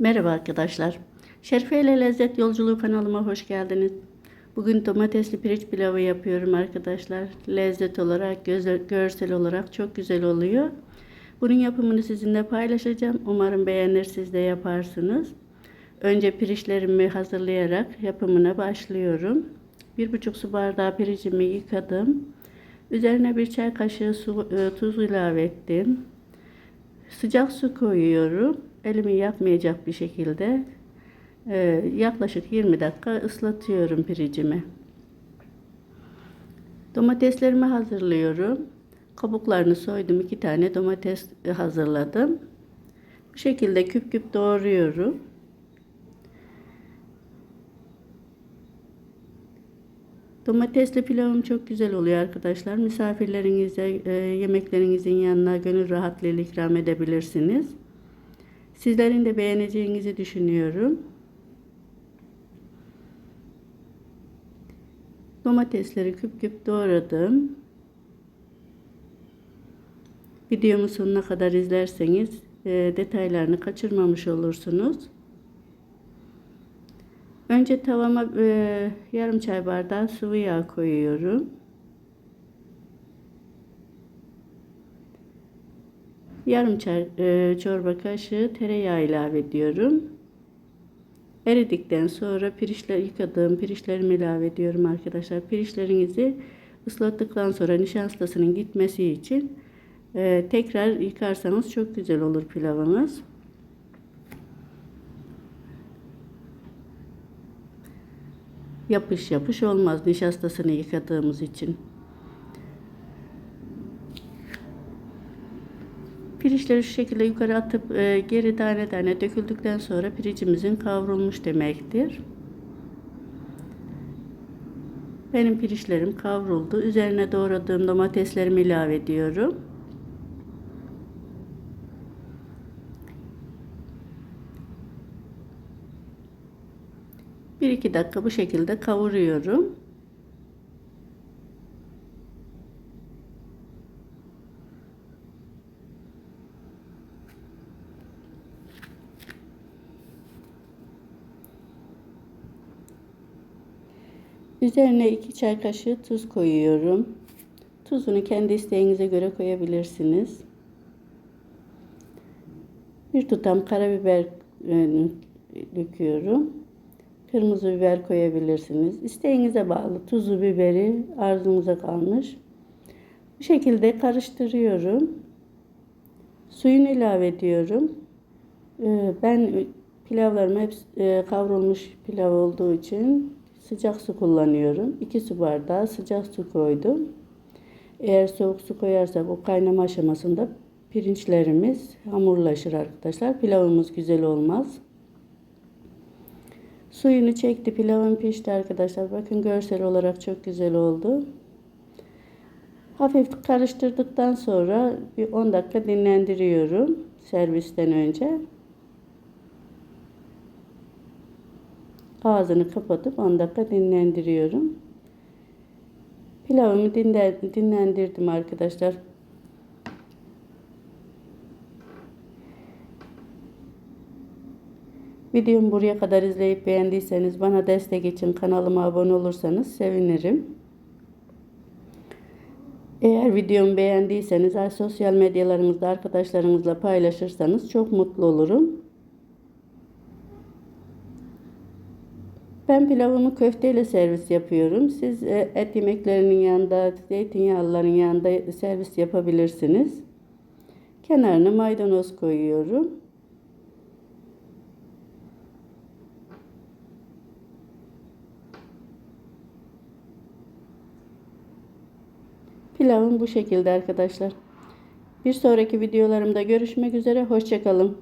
Merhaba arkadaşlar. Şerife ile Lezzet Yolculuğu kanalıma hoş geldiniz. Bugün domatesli pirinç pilavı yapıyorum arkadaşlar. Lezzet olarak, görsel olarak çok güzel oluyor. Bunun yapımını sizinle paylaşacağım. Umarım beğenir siz de yaparsınız. Önce pirinçlerimi hazırlayarak yapımına başlıyorum. Bir buçuk su bardağı pirincimi yıkadım. Üzerine bir çay kaşığı su, e, tuz ilave ettim. Sıcak su koyuyorum. Elimi yakmayacak bir şekilde e, yaklaşık 20 dakika ıslatıyorum pirincimi. Domateslerimi hazırlıyorum. Kabuklarını soydum. iki tane domates hazırladım. Bu şekilde küp küp doğruyorum. Domatesli pilavım çok güzel oluyor arkadaşlar. Misafirlerinize, e, yemeklerinizin yanına gönül rahatlığıyla ikram edebilirsiniz. Sizlerin de beğeneceğinizi düşünüyorum. Domatesleri küp küp doğradım. Videomu sonuna kadar izlerseniz e, detaylarını kaçırmamış olursunuz. Önce tavama e, yarım çay bardağı sıvı yağ koyuyorum. Yarım e, çorba kaşığı tereyağı ilave ediyorum. Eridikten sonra pirinçler yıkadığım pirinçlerimi ilave ediyorum arkadaşlar. Pirinçlerinizi ıslattıktan sonra nişastasının gitmesi için e, tekrar yıkarsanız çok güzel olur pilavımız. Yapış yapış olmaz nişastasını yıkadığımız için. Pirinçleri şu şekilde yukarı atıp e, geri tane tane döküldükten sonra pirincimizin kavrulmuş demektir. Benim pirinçlerim kavruldu. Üzerine doğradığım domateslerimi ilave ediyorum. Bir iki dakika bu şekilde kavuruyorum. Üzerine 2 çay kaşığı tuz koyuyorum. Tuzunu kendi isteğinize göre koyabilirsiniz. Bir tutam karabiber e, döküyorum. Kırmızı biber koyabilirsiniz. İsteğinize bağlı tuzu biberi arzunuza kalmış. Bu şekilde karıştırıyorum. Suyunu ilave ediyorum. E, ben pilavlarım hep e, kavrulmuş pilav olduğu için sıcak su kullanıyorum. 2 su bardağı sıcak su koydum. Eğer soğuk su koyarsak o kaynama aşamasında pirinçlerimiz hamurlaşır arkadaşlar. Pilavımız güzel olmaz. Suyunu çekti. Pilavım pişti arkadaşlar. Bakın görsel olarak çok güzel oldu. Hafif karıştırdıktan sonra bir 10 dakika dinlendiriyorum servisten önce. Ağzını kapatıp 10 dakika dinlendiriyorum. Pilavımı dinlendirdim arkadaşlar. Videomu buraya kadar izleyip beğendiyseniz bana destek için kanalıma abone olursanız sevinirim. Eğer videomu beğendiyseniz sosyal medyalarınızda arkadaşlarınızla paylaşırsanız çok mutlu olurum. Ben pilavımı köfteyle servis yapıyorum. Siz e, et yemeklerinin yanında, zeytinyağlıların yanında servis yapabilirsiniz. Kenarına maydanoz koyuyorum. Pilavım bu şekilde arkadaşlar. Bir sonraki videolarımda görüşmek üzere. Hoşçakalın.